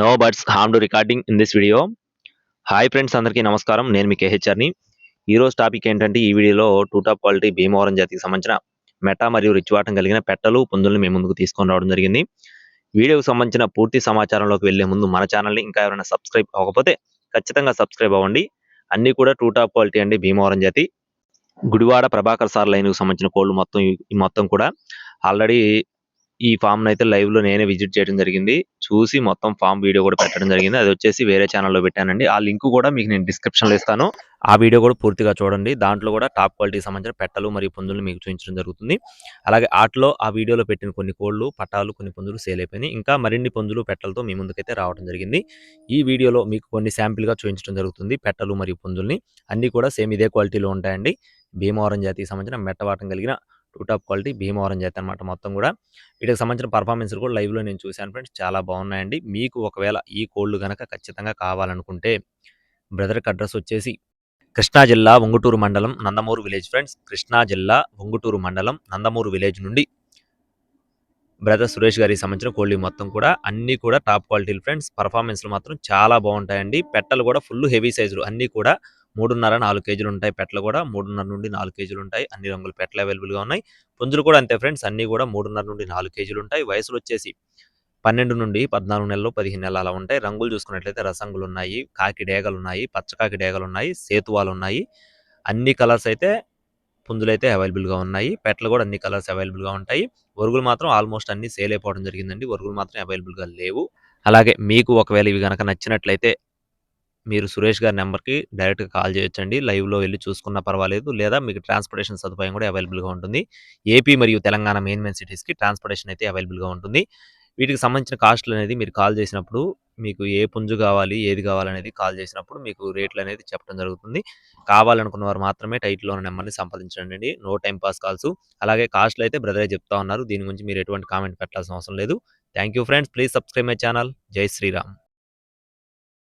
No birds harmed recording in this video hi friends అందరికీ నమస్కారం. నేను మీ కేహెచ్ఆర్ని ఈరోజు టాపిక్ ఏంటంటే ఈ వీడియోలో టూ టాప్ క్వాలిటీ భీమవరం జాతికి సంబంధించిన మెటా మరియు రిచ్వాటం కలిగిన పెట్టలు పుంజులను మేము ముందుకు తీసుకొని రావడం జరిగింది. వీడియోకి సంబంధించిన పూర్తి సమాచారంలోకి వెళ్ళే ముందు మన ఛానల్ని ఇంకా ఎవరైనా సబ్స్క్రైబ్ అవ్వకపోతే ఖచ్చితంగా సబ్స్క్రైబ్ అవ్వండి. అన్ని కూడా టూ టాప్ క్వాలిటీ అండి భీమవరం జాతి. గుడివాడ ప్రభాకర్ సార్ లైన్కు సంబంధించిన కోళ్ళు మొత్తం ఈ మొత్తం కూడా. ఆల్రెడీ ఈ ఫామ్ అయితే లైవ్లో నేనే విజిట్ చేయడం జరిగింది. చూసి మొత్తం ఫామ్ వీడియో కూడా పెట్టడం జరిగింది. అది వచ్చేసి వేరే ఛానల్లో పెట్టానండి. ఆ లింక్ కూడా మీకు నేను డిస్క్రిప్షన్లో ఇస్తాను. ఆ వీడియో కూడా పూర్తిగా చూడండి. దాంట్లో కూడా టాప్ క్వాలిటీకి సంబంధించిన పెట్టలు మరియు పుంజులు మీకు చూపించడం జరుగుతుంది. అలాగే ఆటలో ఆ వీడియోలో పెట్టిన కొన్ని కోళ్ళు పట్టాలు కొన్ని పుంజులు సేల్ అయిపోయినాయి. ఇంకా మరిన్ని పుంజులు పెట్టలతో మీ ముందుకైతే రావడం జరిగింది. ఈ వీడియోలో మీకు కొన్ని శాంపిల్గా చూపించడం జరుగుతుంది. పెట్టలు మరియు పుంజుల్ని అన్ని కూడా సేమ్ ఇదే క్వాలిటీలో ఉంటాయండి. భీమవరం జాతికి సంబంధించిన మెట్టవాటం కలిగిన టూ టాప్ క్వాలిటీ భీమవరం చేత అనమాట మొత్తం కూడా. వీటికి సంబంధించిన పర్ఫార్మెన్స్ కూడా లైవ్లో నేను చూశాను ఫ్రెండ్స్ చాలా బాగున్నాయండి. మీకు ఒకవేళ ఈ కోళ్ళు కనుక ఖచ్చితంగా కావాలనుకుంటే బ్రదర్ అడ్రస్ వచ్చేసి కృష్ణా జిల్లా ఉంగుటూరు మండలం నందమూరు విలేజ్ ఫ్రెండ్స్ కృష్ణా జిల్లా ఉంగుటూరు మండలం నందమూరు విలేజ్ నుండి బ్రదర్ సురేష్ గారికి సంబంధించిన కోళ్ళు మొత్తం కూడా అన్ని కూడా టాప్ క్వాలిటీలు ఫ్రెండ్స్. పర్ఫార్మెన్స్లు మాత్రం చాలా బాగుంటాయండి. పెట్టలు కూడా ఫుల్ హెవీ సైజులు అన్నీ కూడా మూడున్నర నాలుగు కేజీలు ఉంటాయి పెట్టలు కూడా. మూడున్నర నుండి నాలుగు కేజీలు ఉంటాయి. అన్ని రంగుల పెట్టలు అవైలబుల్గా గా ఉన్నాయి. పుంజులు కూడా అంతే ఫ్రెండ్స్ అన్ని కూడా మూడున్నర నుండి నాలుగు కేజీలు ఉంటాయి. వయసులు వచ్చేసి పన్నెండు నుండి పద్నాలుగు నెలలు పదిహేను నెలలు అలా ఉంటాయి. రంగులు చూసుకున్నట్లయితే రసంగులు ఉన్నాయి కాకి డేగలు ఉన్నాయి పచ్చకాకి డేగలు ఉన్నాయి సేతువాలు ఉన్నాయి. అన్ని కలర్స్ అయితే పుంజులు అయితే అవైలబుల్గా గా ఉన్నాయి. పెట్టలు కూడా అన్ని కలర్స్ అవైలబుల్గా ఉంటాయి. ఒరుగులు మాత్రం ఆల్మోస్ట్ అన్ని సేల్ అయిపోవడం జరిగిందండి. ఒరుగులు మాత్రం అవైలబుల్గా లేవు. అలాగే మీకు ఒకవేళ ఇవి గనక నచ్చినట్లయితే మీరు సురేష్ గారి నెంబర్కి డైరెక్ట్గా కాల్ చేయొచ్చండి. లైవ్లో వెళ్ళి చూసుకున్నా పర్వాలేదు. లేదా మీకు ట్రాన్స్పోర్టేషన్ సదుపాయం కూడా అవైలబుల్గా ఉంటుంది. ఏపీ మరియు తెలంగాణ మెయిన్ మెయిన్ సిటీస్కి ట్రాన్స్పోర్టేషన్ అయితే అవైలబుల్గా ఉంటుంది. వీటికి సంబంధించిన కాస్ట్లు అనేది మీరు కాల్ చేసినప్పుడు మీకు ఏ పుంజు కావాలి ఏది కావాలనేది కాల్ చేసినప్పుడు మీకు రేట్లు అనేది చెప్పడం జరుగుతుంది. కావాలనుకున్న వారు మాత్రమే టైట్లో ఉన్న నెంబర్ని సంప్రదించండి నో టైం పాస్ కాల్స్. అలాగే కాస్ట్లు అయితే బ్రదరే చెప్తా ఉన్నారు. దీని గురించి మీరు ఎటువంటి కామెంట్ పెట్టాల్సిన అవసరం లేదు. Thank you friends. Please subscribe my channel. జై శ్రీరామ్.